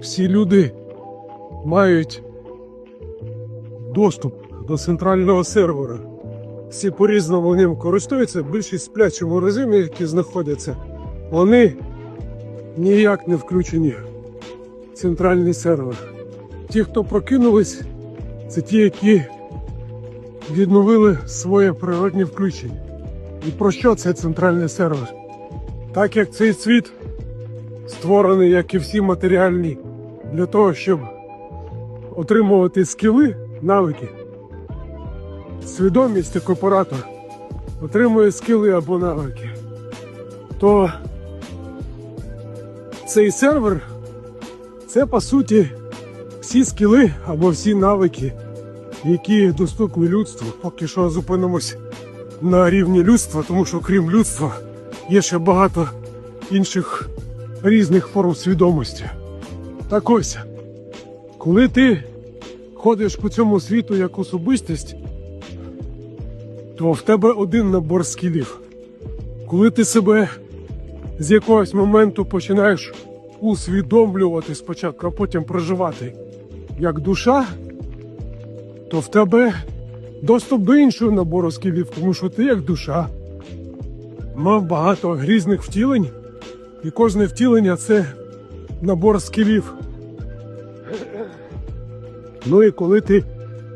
всі люди мають доступ до центрального сервера. Всі по-різному ним користуються, більшість сплячому режимі, які знаходяться, вони ніяк не включені в центральний сервер. Ті, хто прокинулись, це ті, які відновили своє природне включення. І про що це центральний сервер? Так як цей світ створений, як і всі матеріальні, для того, щоб отримувати скіли, навики. Свідомість як оператор отримує скіли або навики, то цей сервер це по суті всі скіли або всі навики, які доступні людству. Поки що зупинимось на рівні людства, тому що крім людства є ще багато інших різних форм свідомості. Так ось, коли ти ходиш по цьому світу як особистість, то в тебе один набор скілів. Коли ти себе з якогось моменту починаєш усвідомлювати спочатку, а потім проживати як душа, то в тебе доступ до іншого набору скілів, тому що ти як душа мав багато різних втілень, і кожне втілення це набор скілів. Ну і коли ти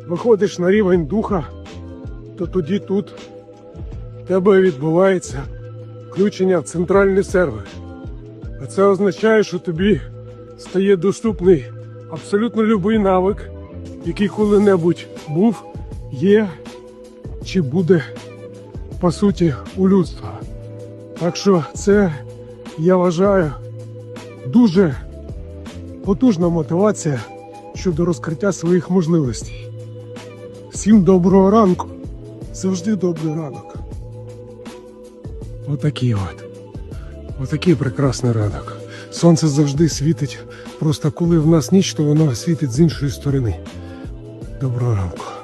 виходиш на рівень духа, то тоді тут в тебе відбувається включення в центральний сервер. А це означає, що тобі стає доступний абсолютно будь-який навик, який коли-небудь був, є чи буде по суті у людства. Так що це, я вважаю, дуже потужна мотивація щодо розкриття своїх можливостей. Всім доброго ранку. Завжди добрий ранок. Отакий от. Отакий прекрасний ранок. Сонце завжди світить. Просто коли в нас ніч, то воно світить з іншої сторони. Доброго ранку.